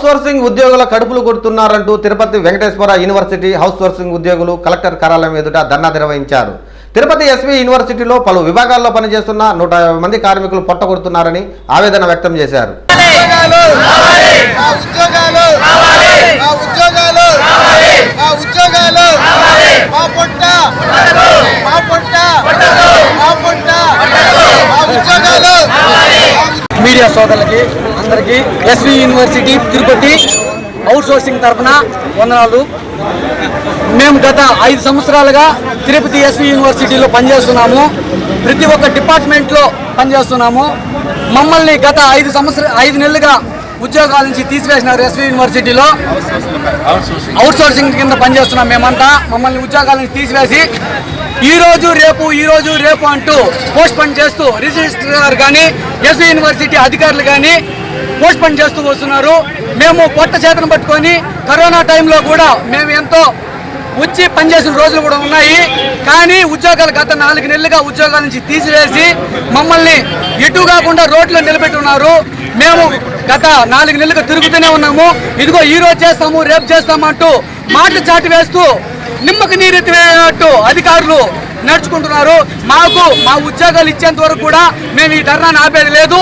House sourcing ఉద్యోగుల కడుపులు కొడుతున్నారంటూ Tirupati Venkateswara university outsourcing ఉద్యోగులు కలెక్టర్ కార్యాలయం ఎదుట ధర్నా నిర్వహించారు. తిరుపతి ఎస్వి యూనివర్సిటీలో పలు విభాగాల్లో పనిచేస్తున్న నూట మంది కార్మికులు పొట్టగొడుతున్నారని ఆవేదన వ్యక్తం చేశారు. మీడియా సోదరులకి అందరికీ SV university Tirupati outsourcing తరఫున వందనాలు. మేము గత ఐదు సంవత్సరాలుగా తిరుపతి ఎస్వి యూనివర్సిటీలో పనిచేస్తున్నాము. ప్రతి ఒక్క డిపార్ట్మెంట్లో పనిచేస్తున్నాము. మమ్మల్ని గత ఐదు సంవత్సర ఐదు నెలలుగా ఉద్యోగాల నుంచి తీసివేసినారు ఎస్వి యూనివర్సిటీలో. అవుట్ సోర్సింగ్ కింద పనిచేస్తున్నాం మేమంతా. మమ్మల్ని ఉద్యోగాల నుంచి తీసివేసి ఈ రోజు రేపు ఈ రోజు రేపు అంటూ పోస్ట్ పని చేస్తూ రిజిస్ట్రార్ కానీ ఎస్వి యూనివర్సిటీ అధికారులు కానీ పోస్ట్ పని చేస్తూ వస్తున్నారు. మేము పొట్ట చేతను పట్టుకొని కరోనా టైంలో కూడా మేము ఎంతో వచ్చి పనిచేసిన రోజులు కూడా ఉన్నాయి. కానీ ఉద్యోగాలు గత నాలుగు నెలలుగా ఉద్యోగాల నుంచి తీసివేసి మమ్మల్ని ఎటు కాకుండా రోడ్లో నిలబెట్టున్నారు. మేము గత నాలుగు నెలలుగా తిరుగుతూనే ఉన్నాము. ఇదిగో ఈ రోజు చేస్తాము రేపు చేస్తామంటూ మాటలు చాటి వేస్తూ నిమ్మకి నీరెత్తివేయనట్టు అధికారులు నడుచుకుంటున్నారు. మాకు మా ఉద్యోగాలు ఇచ్చేంత వరకు కూడా మేము ఈ ధర్నాన్ని ఆపేది లేదు.